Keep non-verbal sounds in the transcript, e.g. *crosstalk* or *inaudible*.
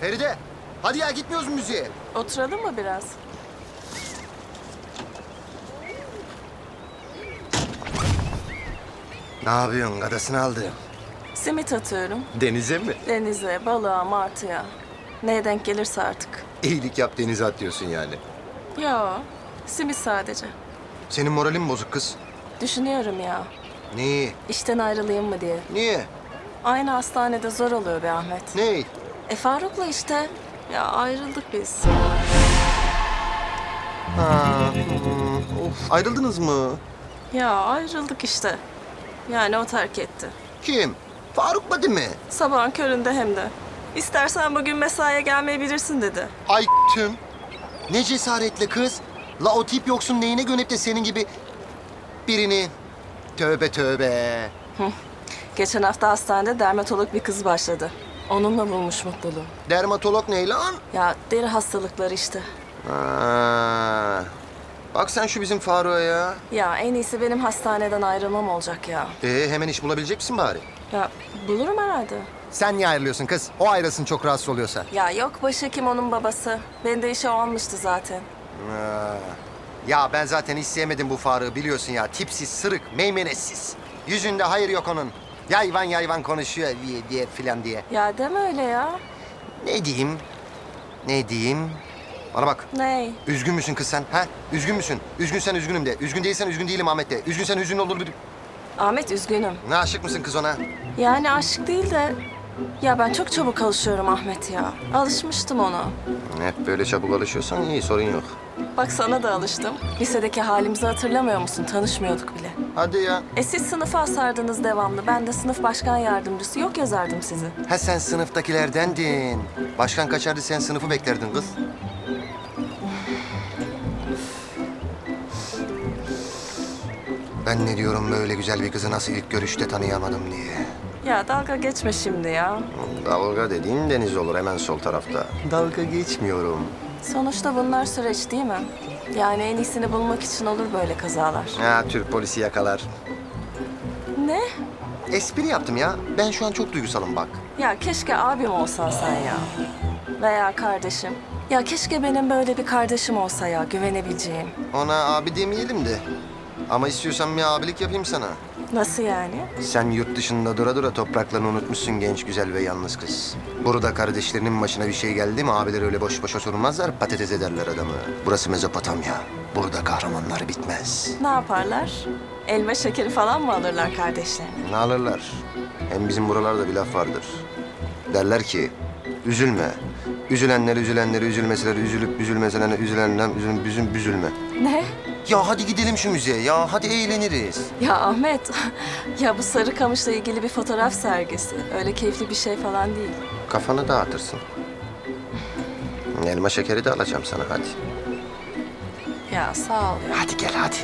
Feride, hadi ya gitmiyoruz müziğe? Oturalım mı biraz? Ne yapıyorsun? Gadasını aldı. Simit atıyorum. Denize mi? Denize, balığa, martıya. Neye denk gelirse artık. İyilik yap denize atıyorsun yani. Yo, simit sadece. Senin moralin bozuk kız. Düşünüyorum ya, Neyi? işten ayrılayım mı diye. Niye? Aynı hastanede zor oluyor be Ahmet. Ney? E Faruk'la işte. Ya ayrıldık biz. Ha, hmm, of. Ayrıldınız mı? Ya ayrıldık işte. Yani o terk etti. Kim? Faruk değil mi? Sabahın köründe hem de. İstersen bugün mesaiye gelmeyebilirsin dedi. Ay tüm. Ne cesaretle kız. La o tip yoksun neyine gönüp de senin gibi birini. Tövbe tövbe. Geçen hafta hastanede dermatolog bir kız başladı. Onunla bulmuş mutluluğu. Dermatolog ne lan? Ya deri hastalıkları işte. Ha. Bak sen şu bizim Faruk'a ya. Ya en iyisi benim hastaneden ayrılmam olacak ya. Ee, hemen iş bulabilecek misin bari? Ya bulurum herhalde. Sen niye ayrılıyorsun kız? O ayrılsın çok rahatsız oluyorsa. Ya yok başhekim onun babası. Beni de işe almıştı zaten. Ha. Ya ben zaten hiç sevmedim bu Faruk'u biliyorsun ya. Tipsiz, sırık, meymenetsiz. Yüzünde hayır yok onun. Yayvan yayvan konuşuyor diye, diye filan diye. Ya deme öyle ya. Ne diyeyim? Ne diyeyim? Bana bak. Ney? Üzgün müsün kız sen? Ha? Üzgün müsün? Üzgünsen üzgünüm de. Üzgün değilsen üzgün değilim Ahmet de. Üzgünsen hüzün olur. bir- Ahmet üzgünüm. Ne aşık mısın kız ona? Yani aşk değil de... Ya ben çok çabuk alışıyorum Ahmet ya. Alışmıştım ona. Hep böyle çabuk alışıyorsan iyi sorun yok. Bak sana da alıştım. Lisedeki halimizi hatırlamıyor musun? Tanışmıyorduk bile. Hadi ya. E siz sınıfa asardınız devamlı. Ben de sınıf başkan yardımcısı yok yazardım sizi. Ha sen sınıftakilerdendin. Başkan kaçardı sen sınıfı beklerdin kız. Ben ne diyorum böyle güzel bir kızı nasıl ilk görüşte tanıyamadım diye. Ya dalga geçme şimdi ya. Dalga dediğin deniz olur hemen sol tarafta. Dalga geçmiyorum. Sonuçta bunlar süreç değil mi? Yani en iyisini bulmak için olur böyle kazalar. Ha Türk polisi yakalar. Ne? Espri yaptım ya. Ben şu an çok duygusalım bak. Ya keşke abim olsan sen ya. Veya kardeşim. Ya keşke benim böyle bir kardeşim olsa ya güvenebileceğim. Ona abi demeyelim de. Ama istiyorsan bir abilik yapayım sana. Nasıl yani? Sen yurt dışında dura dura topraklarını unutmuşsun genç, güzel ve yalnız kız. Burada kardeşlerinin başına bir şey geldi mi abiler öyle boş boş oturmazlar, patates ederler adamı. Burası Mezopotamya. Burada kahramanlar bitmez. Ne yaparlar? Elma şekeri falan mı alırlar kardeşlerine? Ne alırlar? Hem bizim buralarda bir laf vardır. Derler ki, üzülme. Üzülenler üzülenleri üzülmeseler üzülüp üzülmeseler üzülenler üzülüp üzüm büzülme. Ne? Ya hadi gidelim şu müzeye ya, hadi eğleniriz. Ya Ahmet, *laughs* ya bu Sarıkamış'la ilgili bir fotoğraf sergisi. Öyle keyifli bir şey falan değil. Kafanı dağıtırsın. Elma şekeri de alacağım sana hadi. Ya sağ ol ya. Hadi gel hadi.